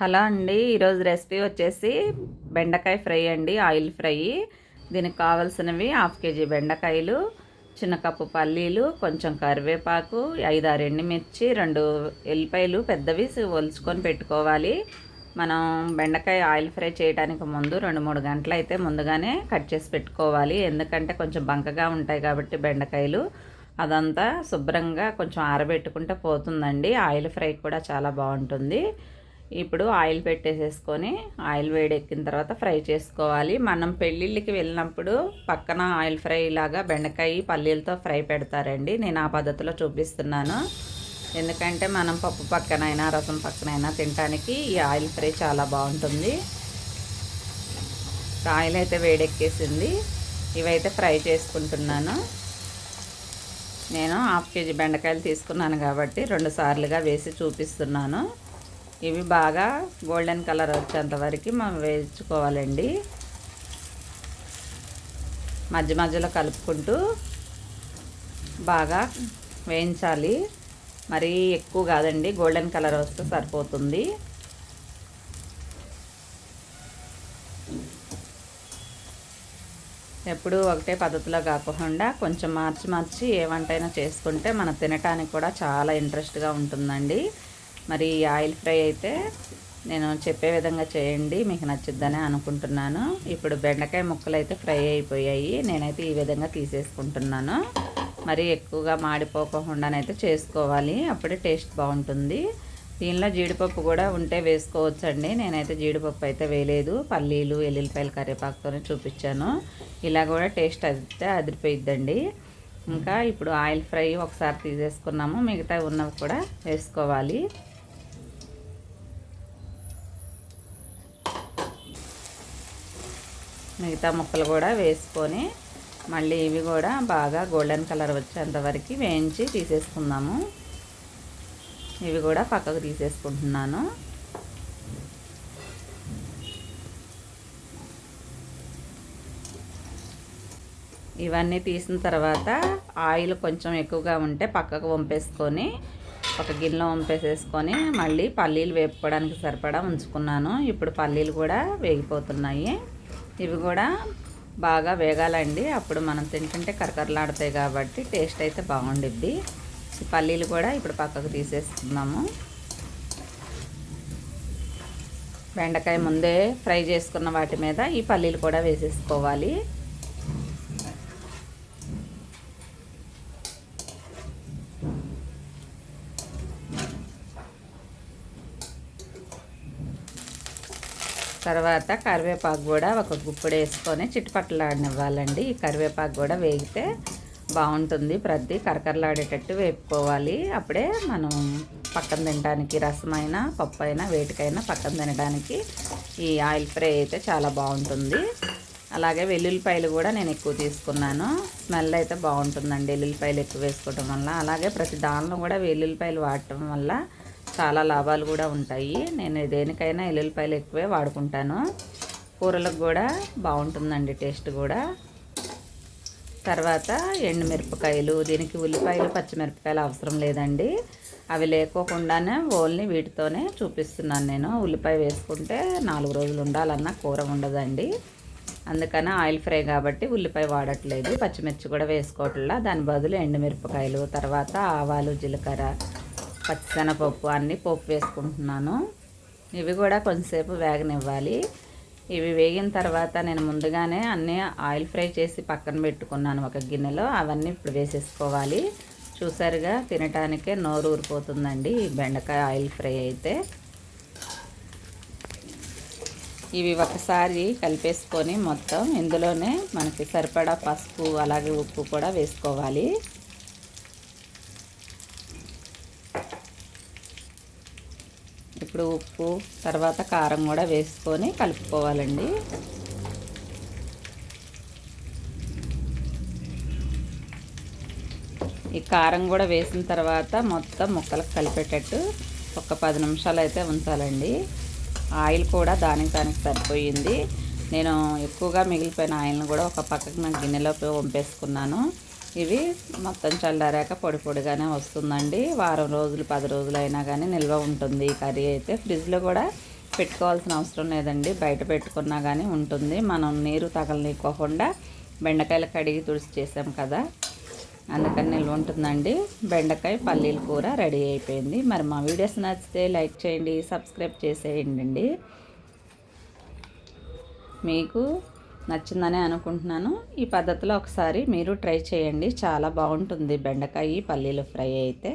Hello అండి ఈరోజు recipe వచ్చేసి బెండకాయ ఫ్రై అండి ఆయిల్ ఫ్రై. దీనికి కావాల్సినవి హాఫ్ కేజీ బెండకాయలు చిన్న కప్పు పల్లీలు కొంచెం కరివేపాకు ఐదారు ఎండుమిర్చి రెండు ఎల్లిపాయలు పెద్దవి ఒలుచుకొని పెట్టుకోవాలి. మనం బెండకాయ ఆయిల్ ఫ్రై చేయడానికి ముందు రెండు మూడు గంటలు అయితే ముందుగానే కట్ చేసి పెట్టుకోవాలి. ఎందుకంటే కొంచెం బంకగా ఉంటాయి కాబట్టి బెండకాయలు. అదంతా శుభ్రంగా కొంచెం ఆరబెట్టుకుంటే పోతుందండి. ఆయిల్ ఫ్రై కూడా చాలా బాగుంటుంది. ఇప్పుడు ఆయిల్ పెట్టేసేసుకొని ఆయిల్ వేడెక్కిన తర్వాత ఫ్రై చేసుకోవాలి. మనం పెళ్ళిళ్ళకి వెళ్ళినప్పుడు పక్కన ఆయిల్ ఫ్రై లాగా బెండకాయ పల్లీలతో ఫ్రై పెడతారండి. నేను ఆ పద్ధతిలో చూపిస్తున్నాను. ఎందుకంటే మనం పప్పు పక్కనైనా రసం పక్కనైనా తినడానికి ఈ ఆయిల్ ఫ్రై చాలా బాగుంటుంది. ఆయిల్ అయితే వేడెక్కేసింది. ఇవైతే ఫ్రై చేసుకుంటున్నాను. నేను హాఫ్ కేజీ బెండకాయలు తీసుకున్నాను కాబట్టి రెండు సార్లుగా వేసి చూపిస్తున్నాను. ఇవి బాగా గోల్డెన్ కలర్ వచ్చేంత వరకు మనం వేయించుకోవాలండి. మధ్య మధ్యలో కలుపుకుంటూ బాగా వేయించాలి. మరీ ఎక్కువ కాదండి గోల్డెన్ కలర్ వస్తే సరిపోతుంది. ఎప్పుడు ఒకటే పద్ధతిలో కాకుండా కొంచెం మార్చి మార్చి ఏ వంటైనా చేసుకుంటే మనం తినటానికి కూడా చాలా ఇంట్రెస్ట్గా ఉంటుందండి. మరి ఈ ఆయిల్ ఫ్రై అయితే నేను చెప్పే విధంగా చేయండి మీకు నచ్చుద్దని అనుకుంటున్నాను. ఇప్పుడు బెండకాయ ముక్కలు అయితే ఫ్రై అయిపోయాయి. నేనైతే ఈ విధంగా తీసేసుకుంటున్నాను. మరి ఎక్కువగా మాడిపోకుండానైతే చేసుకోవాలి. అప్పుడే టేస్ట్ బాగుంటుంది. దీనిలో జీడిపప్పు కూడా ఉంటే వేసుకోవచ్చండి. నేనైతే జీడిపప్పు అయితే వేయలేదు. పల్లీలు ఎల్లుల్లిపాయలు కరివేపాకుతోనే చూపించాను. ఇలా కూడా టేస్ట్ అయితే అదిరిపోయిద్దండి. ఇంకా ఇప్పుడు ఆయిల్ ఫ్రై ఒకసారి తీసేసుకున్నాము. మిగతా ఉన్నవి కూడా వేసుకోవాలి. మిగతా ముక్కలు కూడా వేసుకొని మళ్ళీ ఇవి కూడా బాగా గోల్డెన్ కలర్ వచ్చేంత వరకు వేయించి తీసేసుకుందాము. ఇవి కూడా పక్కకు తీసేసుకుంటున్నాను. ఇవన్నీ తీసిన తర్వాత ఆయిల్ కొంచెం ఎక్కువగా ఉంటే పక్కకు వంపేసుకొని ఒక గిన్నెలో వంపేసేసుకొని మళ్ళీ పల్లీలు వేపుకోవడానికి సరిపడా ఉంచుకున్నాను. ఇప్పుడు పల్లీలు కూడా వేగిపోతున్నాయి. ఇవి కూడా బాగా వేగాలండి. అప్పుడు మనం తింటుంటే కరకరలాడతాయి కాబట్టి టేస్ట్ అయితే బాగుండిద్ది. పల్లీలు కూడా ఇప్పుడు పక్కకు తీసేస్తున్నాము బెండకాయ ముందే ఫ్రై చేసుకున్న వాటి మీద ఈ పల్లీలు కూడా వేసేసుకోవాలి. తర్వాత కరివేపాకు కూడా ఒక గుప్పుడు వేసుకొని చిట్టుపట్టలాడనివ్వాలండి ఈ కరివేపాకు కూడా వేగితే బాగుంటుంది. ప్రతి కరకరలాడేటట్టు వేపుకోవాలి. అప్పుడే మనం పక్కన తినడానికి రసమైనా పప్పు అయినా వేటికైనా పక్కన తినడానికి ఈ ఆయిల్ ఫ్రై అయితే చాలా బాగుంటుంది. అలాగే వెల్లుల్లిపాయలు కూడా నేను ఎక్కువ తీసుకున్నాను. స్మెల్ అయితే బాగుంటుందండి వెల్లుల్లిపాయలు ఎక్కువ వేసుకోవడం వల్ల. అలాగే ప్రతి దానిలో కూడా వెల్లుల్లిపాయలు వాడటం వల్ల చాలా లాభాలు కూడా ఉంటాయి. నేను దేనికైనా ఎల్లుల్లిపాయలు ఎక్కువే వాడుకుంటాను. కూరలకు కూడా బాగుంటుందండి టేస్ట్ కూడా. తర్వాత ఎండుమిరపకాయలు దీనికి ఉల్లిపాయలు పచ్చిమిరపకాయలు అవసరం లేదండి. అవి లేకోకుండానే ఓన్లీ వీటితోనే చూపిస్తున్నాను నేను. ఉల్లిపాయ వేసుకుంటే నాలుగు రోజులు ఉండాలన్నా కూర ఉండదండి. అందుకని ఆయిల్ ఫ్రై కాబట్టి ఉల్లిపాయ వాడట్లేదు. పచ్చిమిర్చి కూడా వేసుకోవట్లా. దాని బదులు ఎండుమిరపకాయలు తర్వాత ఆవాలు జీలకర్ర పచ్చిశనగపప్పు అన్నీ పప్పు వేసుకుంటున్నాను. ఇవి కూడా కొంచెంసేపు వేగనివ్వాలి. ఇవి వేగిన తర్వాత నేను ముందుగానే అన్నీ ఆయిల్ ఫ్రై చేసి పక్కన పెట్టుకున్నాను ఒక గిన్నెలో. అవన్నీ ఇప్పుడు వేసేసుకోవాలి. చూసారుగా తినటానికే నోరు ఊరిపోతుందండి ఈ బెండకాయ ఆయిల్ ఫ్రై అయితే. ఇవి ఒకసారి కలిపేసుకొని మొత్తం ఇందులోనే మనకి సరిపడా పసుపు అలాగే ఉప్పు కూడా వేసుకోవాలి. ఇప్పుడు ఉప్పు తర్వాత కారం కూడా వేసుకొని కలుపుకోవాలండి. ఈ కారం కూడా వేసిన తర్వాత మొత్తం ముక్కలకు కలిపేటట్టు ఒక పది నిమిషాలు అయితే ఉంచాలండి. ఆయిల్ కూడా దానికి దానికి సరిపోయింది. నేను ఎక్కువగా మిగిలిపోయిన ఆయిల్ని కూడా ఒక పక్కకు నా గిన్నెలోకి వంపేసుకున్నాను. ఇవి మొత్తం చల్లారాక పొడి పొడిగానే వస్తుందండి. వారం రోజులు పది రోజులు అయినా కానీ నిల్వ ఉంటుంది. ఈ కర్రీ అయితే ఫ్రిడ్జ్లో కూడా పెట్టుకోవాల్సిన అవసరం లేదండి. బయట పెట్టుకున్నా కానీ ఉంటుంది. మనం నీరు తగలనీకోకుండా బెండకాయలు కడిగి తుడిచి చేసాం కదా అందుకని నిల్వ ఉంటుందండి. బెండకాయ పల్లీల కూర రెడీ అయిపోయింది. మరి మా వీడియోస్ నచ్చితే లైక్ చేయండి సబ్స్క్రైబ్ చేసేయండి మీకు నచ్చిందనే అనుకుంటున్నాను. ఈ పద్ధతిలో ఒకసారి మీరు ట్రై చేయండి. చాలా బాగుంటుంది బెండకాయ పల్లీలు ఫ్రై అయితే.